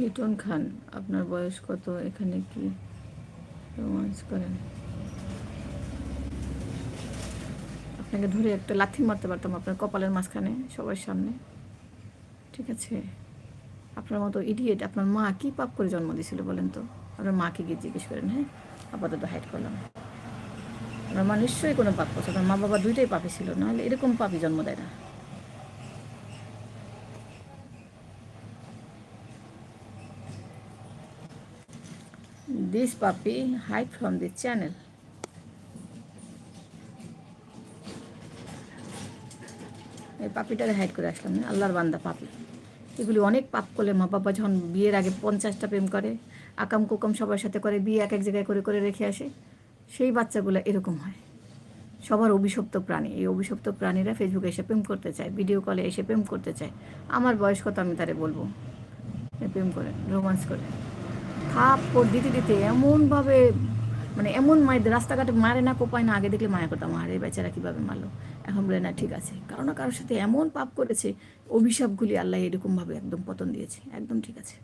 লিটন খান, আপনার বয়স কত? এখানে কি রোমান্স করেন? আপনাকে ধরে একটা লাথি মারতে পারতাম আপনার কপালের মাঝখানে, সবার সামনে। ঠিক আছে। আপনার মতো ইডিয়েট আপনার মা কি পাপ করে জন্ম দিয়েছিল বলেন তো? আপনার মাকে গিয়ে জিজ্ঞেস করেন হ্যাঁ? আপাতত হাইট করলাম। আপনার মা নিশ্চয়ই কোনো পাপ করছে, আপনার মা বাবা দুইটাই পাপি ছিল, নাহলে এরকম পাপি জন্ম দেয় না। This puppy hide from the channel. এই পাপিটারে হাইড করে আসলাম না, আল্লাহর বান্দা পাপি এগুলি অনেক পাপ করলে মা বাবা যখন বিয়ের আগে পঞ্চাশটা প্রেম করে, আকাম কুকাম সবার সাথে করে, বিয়ে এক এক জায়গায় করে করে রেখে আসে, সেই বাচ্চাগুলো এরকম হয়। সবার অভিশপ্ত প্রাণী। এই অভিশপ্ত প্রাণীরা ফেসবুকে এসে প্রেম করতে চায় ভিডিও কলে এসে প্রেম করতে চায়। আমার বয়স কত আমি তারে বলব। প্রেম করে রোমান্স করে। থাপ্পড় দিতে দিতে এমনভাবে মানে এমন মায়ের রাস্তাঘাটে মারে না, কোপায় না, আগে দেখলে মায়া করতাম আরে বেচারা কীভাবে মারলো? এখন বলে, না, ঠিক আছে। কারণ না কারোর সাথে এমন পাপ করেছে, অভিশাপগুলি আল্লাহ এরকমভাবে একদম পতন দিয়েছে। একদম ঠিক আছে।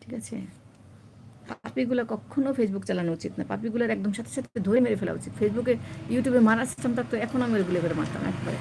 ঠিক আছে? পাপিগুলো কখনো ফেসবুক চালানো উচিত না। পাপিগুলোর একদম সাথে সাথে ধরে মেরে ফেলা উচিত। ফেসবুকে ইউটিউবে মারার সিস্টেম থাকতো এখন আমি ওইগুলো করে মারতাম, একবারে।